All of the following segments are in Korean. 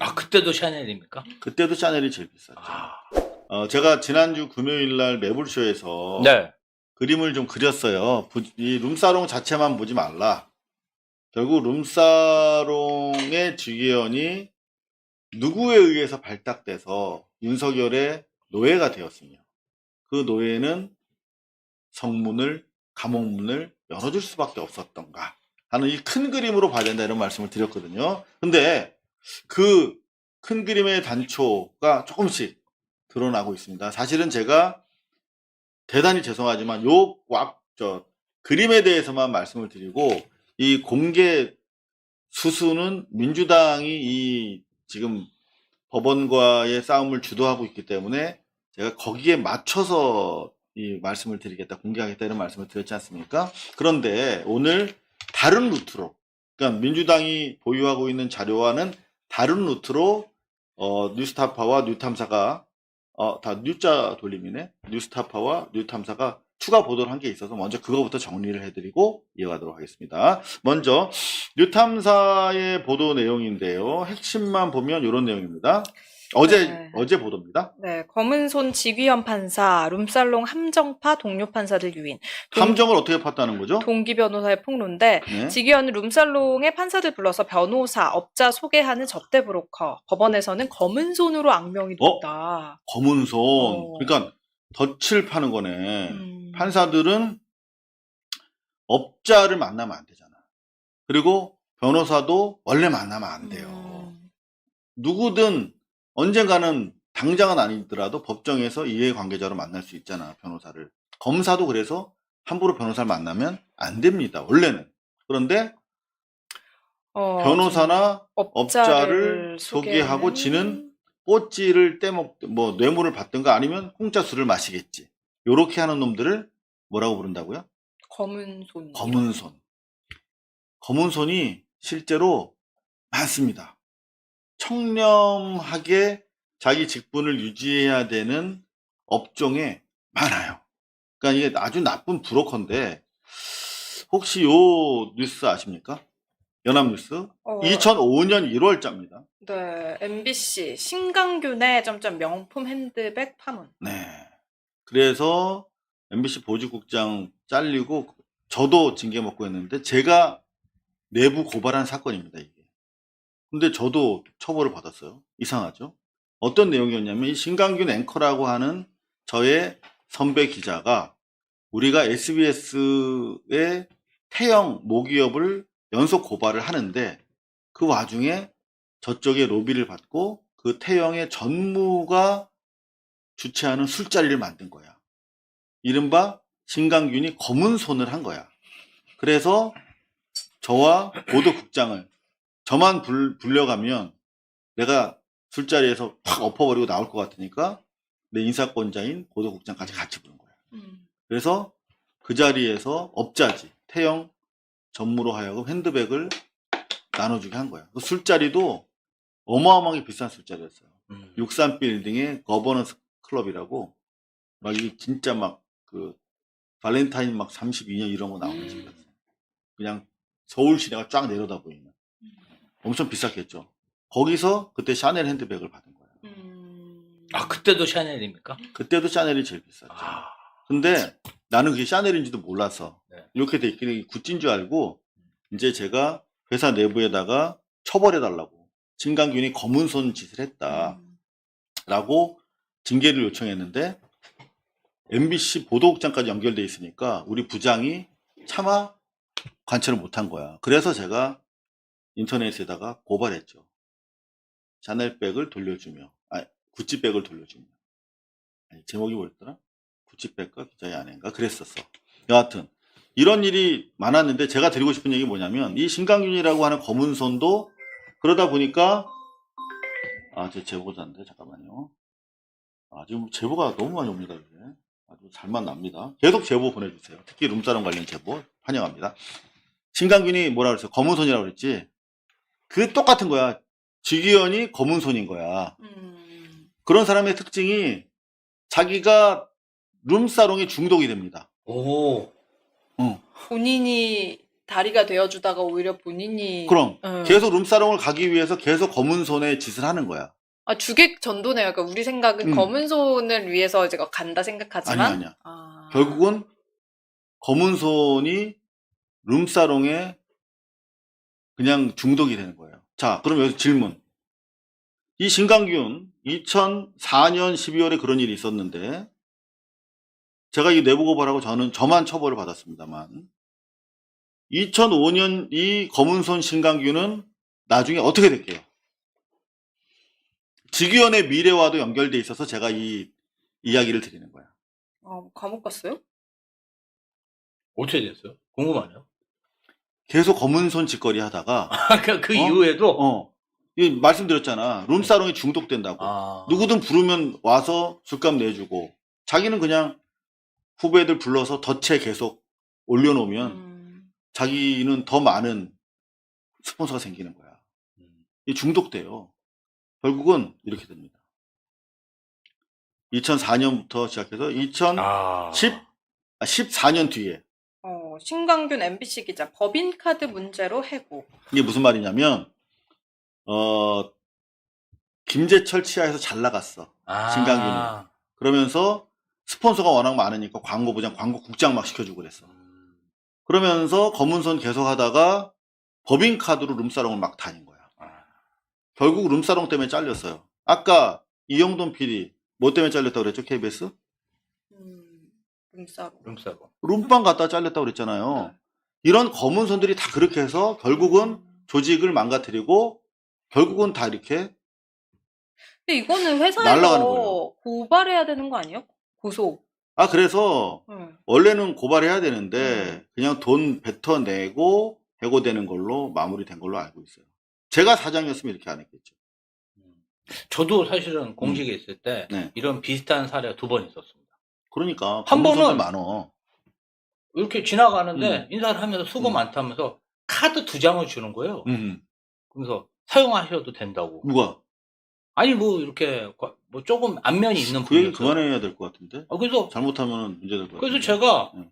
아 그때도 샤넬입니까? 그때도 샤넬이 제일 비쌌죠. 아, 어, 제가 지난주 금요일 날 매불쇼에서 네. 그림을 좀 그렸어요. 부- 이 룸사롱 자체만 보지 말라. 결국 룸사롱의 직위원이 누구에 의해서 발탁돼서 윤석열의 노예가 되었으며 그 노예는 성문을 감옥문을 열어줄 수밖에 없었던가 하는 이 큰 그림으로 봐야 된다 이런 말씀을 드렸거든요. 근데 그 큰 그림의 단초가 조금씩 드러나고 있습니다. 사실은 제가 대단히 죄송하지만 요꽉저 그림에 대해서만 말씀을 드리고 이 공개 수수는 민주당이 이 지금 법원과의 싸움을 주도하고 있기 때문에 제가 거기에 맞춰서 이 말씀을 드리겠다, 공개하겠다 이런 말씀을 드렸지 않습니까? 그런데 오늘 다른 루트로, 그러니까 민주당이 보유하고 있는 자료와는 다른 루트로 어, 뉴스타파와 뉴탐사가 어, 다 뉴자 돌림이네. 뉴스타파와 뉴탐사가 추가 보도를 한 게 있어서 먼저 그거부터 정리를 해드리고 이어가도록 하겠습니다. 먼저 뉴탐사의 보도 내용인데요. 핵심만 보면 이런 내용입니다. 어제 네. 어제 보도입니다. 네, 검은손 직위현 판사, 룸살롱 함정파 동료 판사들 유인, 동- 함정을 어떻게 팠다는 거죠? 동기 변호사의 폭로인데 네. 직위현은 룸살롱의 판사들 불러서 변호사, 업자 소개하는 접대 브로커, 법원에서는 검은손으로 악명이 어? 높다. 검은 손. 어. 그러니까 덫을 파는 거네. 음. 판사들은 업자를 만나면 안 되잖아. 그리고 변호사도 원래 만나면 안 돼요. 음. 누구든 언젠가는 당장은 아니더라도 법정에서 이해관계자로 만날 수 있잖아, 변호사를. 검사도 그래서 함부로 변호사를 만나면 안 됩니다, 원래는. 그런데 어, 변호사나 좀 업자를 소개하고 지는 뽀찌를 떼먹, 뭐, 뇌물을 받든가 아니면 공짜 술을 마시겠지. 요렇게 하는 놈들을 뭐라고 부른다고요? 검은 손. 검은 손. 검은 손이 실제로 많습니다. 청렴하게 자기 직분을 유지해야 되는 업종에 많아요. 그러니까 이게 아주 나쁜 브로커인데 혹시 요 뉴스 아십니까? 연합뉴스 어, 2005년 1월자입니다. 네, MBC 신강균의 점점 명품 핸드백 파문. 네. 그래서 MBC 보직국장 잘리고 저도 징계 먹고 했는데 제가 내부 고발한 사건입니다, 이게. 근데 저도 처벌을 받았어요. 이상하죠? 어떤 내용이었냐면 이 신강균 앵커라고 하는 저의 선배 기자가 우리가 SBS의 태형 모기업을 연속 고발을 하는데 그 와중에 저쪽에 로비를 받고 그 태형의 전무가 주최하는 술자리를 만든 거야. 이른바 신강균이 검은 손을 한 거야. 그래서 저와 보도국장을 저만 불, 불려가면 내가 술자리에서 확 엎어버리고 나올 것 같으니까 내 인사권자인 보도국장까지 같이 부른 거야. 음. 그래서 그 자리에서 업자지 태형 전무로 하여금 핸드백을 나눠주게 한 거야. 그 술자리도 어마어마하게 비싼 술자리였어요. 음. 63 빌딩의 거버넌스 클럽이라고 막 이게 진짜 막 그 발렌타인 막 32년 이런 거 나오는 음. 집이었어요. 그냥 서울 시내가 쫙 내려다 보이는 엄청 비쌌겠죠. 거기서 그때 샤넬 핸드백을 받은 거야. 음. 아 그때도 샤넬입니까? 그때도 샤넬이 제일 비쌌죠. 아, 근데 나는 그게 샤넬인지도 몰라서 네. 이렇게 돼 있길래 굿즈인 줄 알고 이제 제가 회사 내부에다가 처벌해 달라고 진강균이 검은 손 짓을 했다. 음. 라고 징계를 요청했는데 MBC 보도국장까지 연결돼 있으니까 우리 부장이 차마 관철을 못한 거야. 그래서 제가 인터넷에다가 고발했죠. 샤넬백을 돌려주며, 아, 구찌백을 돌려주며. 아니, 제목이 뭐였더라? 구찌백과 기자의 아내인가? 그랬었어. 여하튼 이런 일이 많았는데 제가 드리고 싶은 얘기 뭐냐면 이 신강균이라고 하는 검은 손도 그러다 보니까 아, 제 제보자인데 잠깐만요. 아, 지금 제보가 너무 많이 옵니다, 이제. 아주 잘만 납니다. 계속 제보 보내주세요. 특히 룸사롱 관련 제보 환영합니다. 신강균이 뭐라 그랬어? 검은손이라고 그랬지? 그 똑같은 거야. 직위원이 검은 손인 거야. 음. 그런 사람의 특징이 자기가 룸사롱에 중독이 됩니다. 오, 어. 본인이 다리가 되어주다가 오히려 본인이 그럼 예. 계속 룸사롱을 가기 위해서 계속 검은 손에 짓을 하는 거야. 아, 주객 전도네요. 그러니까 우리 생각은 음. 검은 손을 위해서 제가 간다 생각하지만 아니야, 아니야. 아. 결국은 검은 손이 룸사롱에 그냥 중독이 되는 거예요. 자, 그럼 여기서 질문. 이 신강균 2004년 12월에 그런 일이 있었는데 제가 이 내부 고발하고 저는 저만 처벌을 받았습니다만 2005년 이 검은손 신강균은 나중에 어떻게 될게요? 직위원의 미래와도 연결돼 있어서 제가 이 이야기를 드리는 거야. 아, 감옥 갔어요? 어떻게 됐어요? 궁금하네요. 계속 검은 손 짓거리 하다가 그, 그 어? 이후에도 어, 이 말씀드렸잖아. 룸사롱에 중독된다고. 아. 누구든 부르면 와서 술값 내주고 자기는 그냥 후배들 불러서 덫에 계속 올려놓으면 음. 자기는 더 많은 스폰서가 생기는 거야. 음. 이 중독돼요. 결국은 이렇게 됩니다. 2004년부터 시작해서 2010, 아. 14년 뒤에 어, 신광균 MBC 기자 법인카드 문제로 해고. 이게 무슨 말이냐면 어 김재철 치하에서 잘 나갔어. 아. 신강균이. 그러면서 스폰서가 워낙 많으니까 광고 부장, 광고 국장 막 시켜주고 그랬어. 음. 그러면서 검은손 계속 하다가 법인카드로 룸사롱을 막 다닌 거야. 아. 결국 룸사롱 때문에 잘렸어요. 아까 이영돈 PD 뭐 때문에 잘렸다고 그랬죠? KBS? 음, 룸싸로. 룸싸고. 룸빵 갔다 잘렸다고 그랬잖아요. 이런 검은 손들이 다 그렇게 해서 결국은 조직을 망가뜨리고 결국은 다 이렇게 근데 이거는 날아가는 회사에서 거예요. 고발해야 되는 거 아니에요? 고소. 아 그래서 응. 원래는 고발해야 되는데 음. 그냥 돈 뱉어내고 해고되는 걸로 마무리된 걸로 알고 있어요. 제가 사장이었으면 이렇게 안 했겠죠. 음. 저도 사실은 공직에 있을 때 네. 이런 비슷한 사례가 두 번 있었습니다. 그러니까 한 번은- 많어. 이렇게 지나가는데 음. 인사를 하면서 수고 음. 많다면서 카드 두 장을 주는 거예요. 음. 그래서 사용하셔도 된다고. 누가 아니 뭐 이렇게 과- 뭐 조금 안면이 있는 그 얘기. 그만해야 될 것 같은데 어, 그래서 잘못하면 문제 될것 같은데. 그래서 제가 음.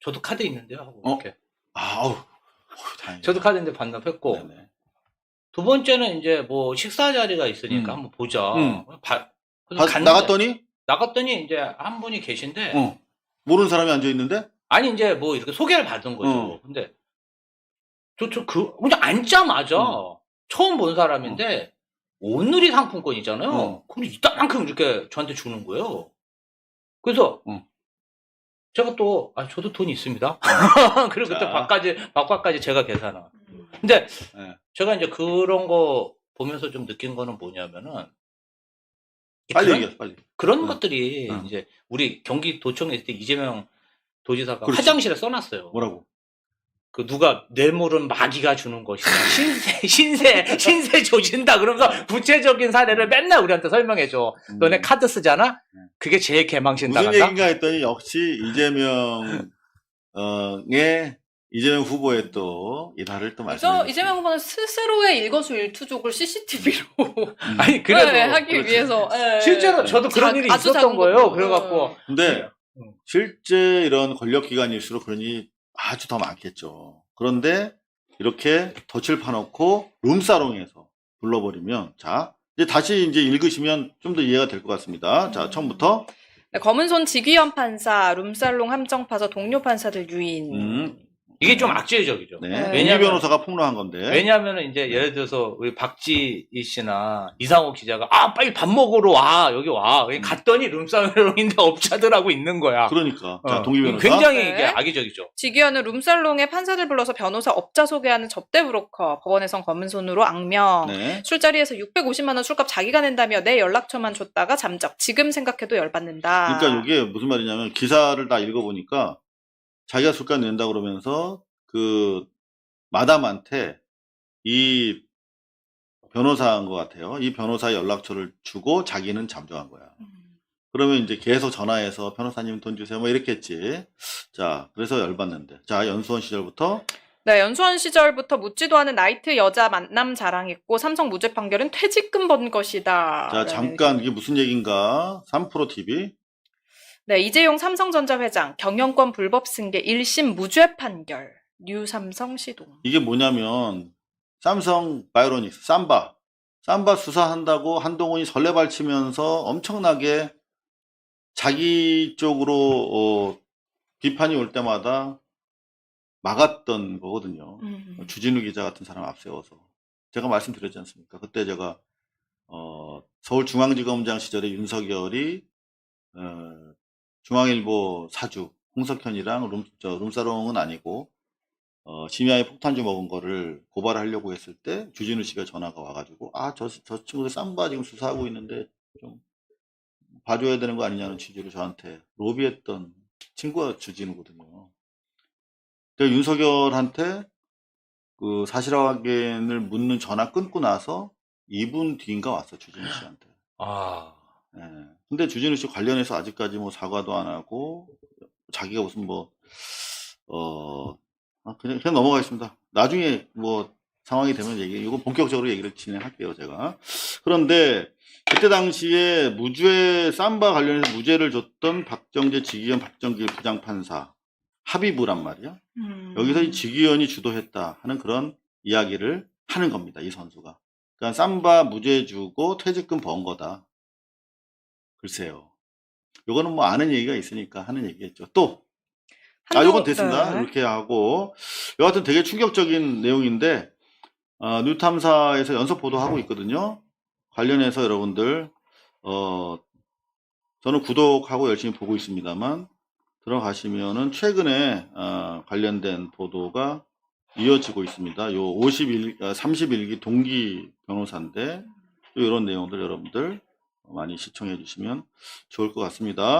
저도 카드 있는데요 하고 어? 이렇게 아우 어휴, 다행이다. 저도 카드 있는데 반납했고 네네. 두 번째는 이제 뭐 식사 자리가 있으니까 음. 한번 보자. 음. 바- 갔는데 나갔더니 나갔더니 이제 한 분이 계신데 어, 모르는 사람이 앉아 있는데 아니 이제 뭐 이렇게 소개를 받은 거죠. 어. 근데 저저그 그냥 앉자마자 음. 처음 본 사람인데 오늘이 상품권이잖아요. 어. 근데 이따만큼 이렇게 저한테 주는 거예요. 그래서 어. 제가 또 아 저도 돈 있습니다. 그리고 그때 자. 밥까지 밥값까지 제가 계산하. 음. 근데 네. 제가 이제 그런 거 보면서 좀 느낀 거는 뭐냐면은 빨리 그런, 얘기해 빨리. 그런 응. 것들이 응. 이제 우리 경기도청에 있을 때 이재명 도지사가 그렇지. 화장실에 써놨어요. 뭐라고? 그 누가 뇌물은 마귀가 주는 것이다. 신세 신세 신세 조진다. 그러면서 구체적인 사례를 맨날 우리한테 설명해줘. 음. 너네 카드 쓰잖아. 네. 그게 제일 개망신 무슨 당한다. 얘기인가 했더니 역시 이재명 어의 이재명 후보의 또 일화를 또 그래서 말씀해 이재명 후보는 스스로의 일거수일투족을 CCTV로 아니 그래도 하기 그렇지. 위해서 예. 실제로 저도 그런 자- 일이 아주 있었던 작은 거예요. 것도. 그래갖고 근데 음. 실제 이런 권력기관일수록 그런 일이 아주 더 많겠죠. 그런데 이렇게 덫을 파놓고 룸사롱에서 불러버리면 자 이제 다시 이제 읽으시면 좀 더 이해가 될 것 같습니다. 자 음. 처음부터 네, 검은손 직위원 판사, 룸살롱 함정 파서 동료 판사들 유인. 음. 이게 좀 악재적이죠. 네, 네. 이 왜냐면- 변호사가 폭로한 건데 왜냐하면 이제 예를 들어서 우리 박지희 씨나 이상호 기자가 아 빨리 밥 먹으러 와 여기 와 여기 음. 갔더니 룸사롱인데 업자들하고 있는 거야. 그러니까 자 어. 동기 변호사 굉장히 네. 이게 악의적이죠. 직위원은 룸살롱에 판사들 불러서 변호사 업자 소개하는 접대 브로커. 법원에선 검은 손으로 악명. 네. 술자리에서 650만 원 술값 자기가 낸다며 내 연락처만 줬다가 잠적. 지금 생각해도 열받는다. 그러니까 이게 무슨 말이냐면 기사를 다 읽어보니까 자기가 술값 낸다 그러면서 그 마담한테 이 변호사인 것 같아요. 이 변호사 연락처를 주고 자기는 잠정한 거야. 음. 그러면 이제 계속 전화해서 변호사님 돈 주세요. 뭐 이랬겠지. 자, 그래서 열받는데. 자, 연수원 시절부터 네, 연수원 시절부터 묻지도 않은 나이트 여자 만남 자랑했고 삼성 무죄 판결은 퇴직금 번 것이다. 자, 잠깐 이게 무슨 얘기인가? 3프로 TV. 네, 이재용 삼성전자 회장 경영권 불법 승계 1심 무죄 판결. 뉴 삼성 시동. 이게 뭐냐면 삼성 바이오로닉스 삼바 삼바 수사한다고 한동훈이 설레발치면서 엄청나게 자기 쪽으로 어, 비판이 올 때마다 막았던 거거든요. 음. 주진우 기자 같은 사람 앞세워서 제가 말씀드렸지 않습니까? 그때 제가 어, 서울중앙지검장 시절에 윤석열이 어, 중앙일보 사주 홍석현이랑 룸, 저, 룸사롱은 아니고 어, 심야에 폭탄주 먹은 거를 고발하려고 했을 때 주진우 씨가 전화가 와가지고 아저 저 친구들 쌈바 지금 수사하고 있는데 좀 봐줘야 되는 거 아니냐는 취지로 저한테 로비했던 친구가 주진우거든요. 내가 윤석열한테 그 사실 확인을 묻는 전화 끊고 나서 2분 뒤인가 왔어 주진우 씨한테. 아, 예. 근데 주진우 씨 관련해서 아직까지 뭐 사과도 안 하고 자기가 무슨 뭐 어, 아, 그냥, 그냥 넘어가겠습니다. 나중에 뭐 상황이 되면 얘기, 이거 본격적으로 얘기를 진행할게요, 제가. 그런데 그때 당시에 무죄, 쌈바 관련해서 무죄를 줬던 박정재 지기현 박정길 부장판사 합의부란 말이야. 음. 여기서 이 지기현이 주도했다 하는 그런 이야기를 하는 겁니다, 이 선수가. 그러니까 쌈바 무죄 주고 퇴직금 번 거다. 글쎄요. 요거는 뭐 아는 얘기가 있으니까 하는 얘기겠죠. 또, 아, 요건 됐습니다. 네. 이렇게 하고. 여하튼 되게 충격적인 내용인데, 어, 뉴탐사에서 연속 보도하고 있거든요. 관련해서 여러분들, 어, 저는 구독하고 열심히 보고 있습니다만, 들어가시면은 최근에, 어, 관련된 보도가 이어지고 있습니다. 요 51, 31기 동기 변호사인데, 또 이런 내용들 여러분들 많이 시청해 주시면 좋을 것 같습니다.